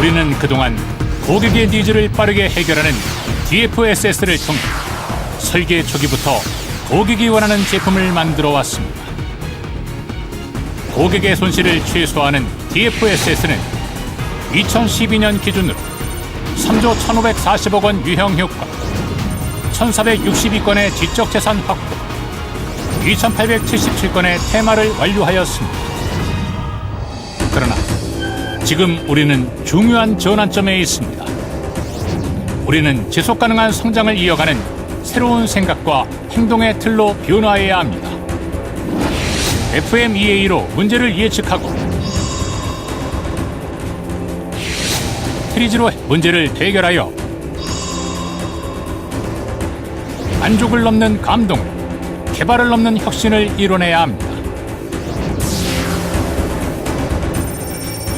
우리는 그동안 고객의 니즈를 빠르게 해결하는 DFSS를 통해 설계 초기부터 고객이 원하는 제품을 만들어 왔습니다. 고객의 손실을 최소화하는 DFSS는 2012년 기준으로 3조 1,540억 원 유형 효과, 1,462건의 지적 재산 확보, 2,877건의 테마를 완료하였습니다. 그러나 지금 우리는 중요한 전환점에 있습니다. 우리는 지속 가능한 성장을 이어가는 새로운 생각과 행동의 틀로 변화해야 합니다. FMEA로 문제를 예측하고 트리즈로 문제를 해결하여 만족을 넘는 감동, 개발을 넘는 혁신을 이뤄내야 합니다.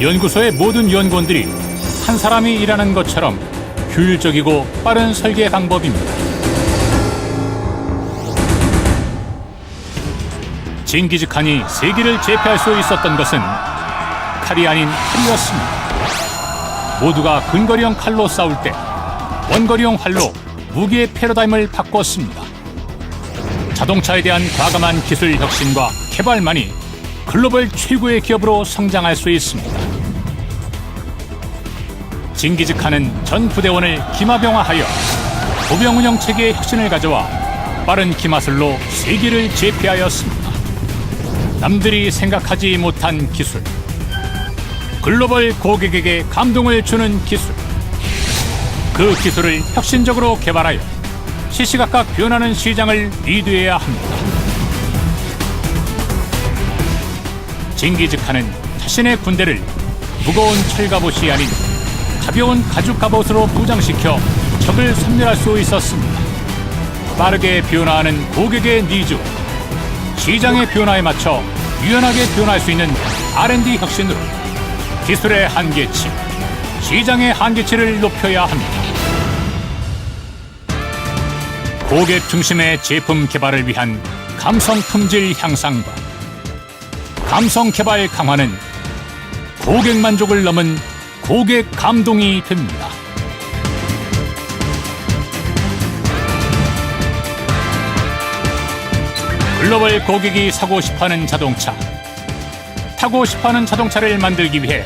연구소의 모든 연구원들이 한 사람이 일하는 것처럼 효율적이고 빠른 설계 방법입니다. 징기즈 칸이 세계를 제패할 수 있었던 것은 칼이 아닌 칼이었습니다. 모두가 근거리형 칼로 싸울 때 원거리형 활로 무기의 패러다임을 바꿨습니다. 자동차에 대한 과감한 기술 혁신과 개발만이 글로벌 최고의 기업으로 성장할 수 있습니다. 징기즈 칸은 전 부대원을 기마병화하여 보병 운영 체계의 혁신을 가져와 빠른 기마술로 세계를 제패하였습니다. 남들이 생각하지 못한 기술, 글로벌 고객에게 감동을 주는 기술, 그 기술을 혁신적으로 개발하여 시시각각 변하는 시장을 리드해야 합니다. 징기즈 칸은 자신의 군대를 무거운 철갑옷이 아닌 가벼운 가죽 갑옷으로 무장시켜 적을 섬멸할 수 있었습니다. 빠르게 변화하는 고객의 니즈, 시장의 변화에 맞춰 유연하게 변화할 수 있는 R&D 혁신으로 기술의 한계치, 시장의 한계치를 높여야 합니다. 고객 중심의 제품 개발을 위한 감성 품질 향상과 감성 개발 강화는 고객 만족을 넘은 고객 감동이 됩니다. 글로벌 고객이 사고 싶어하는 자동차, 타고 싶어하는 자동차를 만들기 위해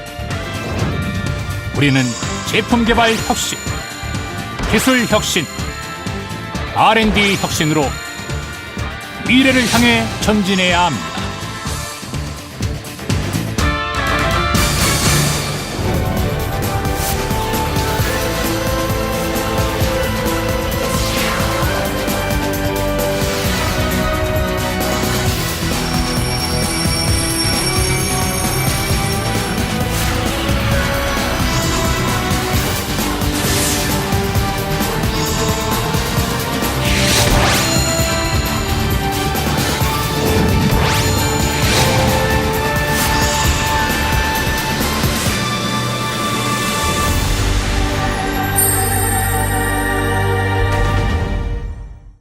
우리는 제품 개발 혁신, 기술 혁신, R&D 혁신으로 미래를 향해 전진해야 합니다.